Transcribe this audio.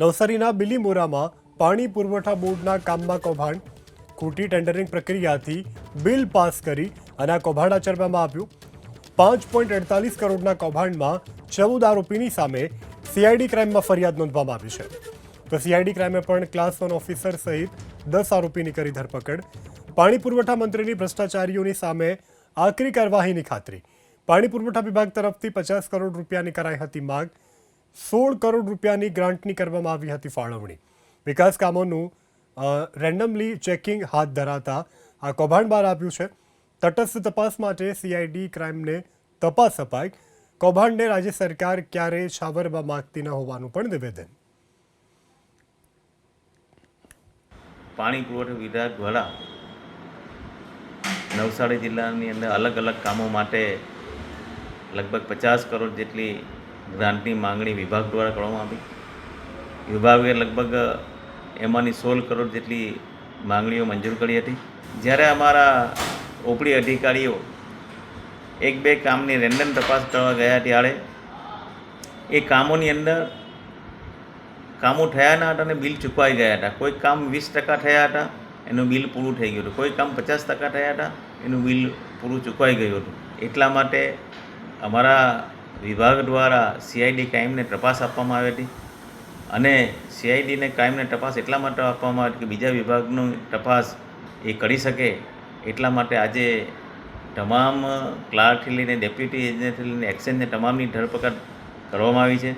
નવસારીના બિલીમોરામાં પાણી પુરવઠા બોર્ડના કામમાં કૌભાંડ. ખોટી ટેન્ડરિંગ પ્રક્રિયાથી બિલ પાસ કરી અને આ કૌભાંડ આચરવામાં આવ્યું. પાંચ પોઈન્ટ અડતાલીસ કરોડના કૌભાંડમાં ચૌદ આરોપીની સામે સીઆઈડી ક્રાઇમમાં ફરિયાદ નોંધવામાં આવી છે. તો સીઆઈડી ક્રાઇમે પણ ક્લાસ વન ઓફિસર સહિત દસ આરોપીની કરી ધરપકડ. પાણી પુરવઠા મંત્રીની ભ્રષ્ટાચારીઓની સામે આકરી કાર્યવાહીની ખાતરી. પાણી પુરવઠા વિભાગ તરફથી પચાસ કરોડ રૂપિયાની કરાઈ હતી માંગ. સોળ કરોડ રૂપિયાની ગ્રાન્ટની કરવામાં આવી હતી ફાળવણી. વિકાસ કામોનું રેન્ડમલી ચેકિંગ હાથ ધરાતા આ કૌભાંડ બહાર આવ્યું છે. તટસ્થ તપાસ માટે સીઆઈડી ક્રાઇમને તપાસ અપાઈ. કૌભાંડને રાજ્ય સરકાર ક્યારેય છાવરવા માંગતી ન હોવાનું પણ નિવેદન. પાણી પુરવઠા વિભાગ દ્વારા નવસારી જિલ્લાની અંદર અલગ અલગ કામો માટે લગભગ પચાસ કરોડ જેટલી ગ્રાન્ટની માંગણી વિભાગ દ્વારા કરવામાં આવી. વિભાગે લગભગ એમાંની સોળ કરોડ જેટલી માંગણીઓ મંજૂર કરી હતી. જ્યારે અમારા ઓપડી અધિકારીઓ એક બે કામની રેન્ડમ તપાસ કરવા ગયા ત્યારે એ કામોની અંદર કામો થયા ના હતા અને બિલ ચૂકવાઈ ગયા હતા. કોઈ કામ વીસ ટકા થયા હતા, એનું બિલ પૂરું થઈ ગયું હતું. કોઈ કામ પચાસ ટકા થયા હતા, એનું બિલ પૂરું ચૂકવાઈ ગયું હતું. એટલા માટે અમારા વિભાગ દ્વારા સીઆઈડી ક્રાઇમને તપાસ આપવામાં આવી હતી અને સીઆઈડીને ક્રાઇમને તપાસ એટલા માટે આપવામાં આવી કે બીજા વિભાગનું તપાસ એ કરી શકે એટલા માટે આજે તમામ ક્લાર્કથી લઈને ડેપ્યુટી એજન્ટથી લઈને એક્સચેન્જને તમામની ધરપકડ કરવામાં આવી છે.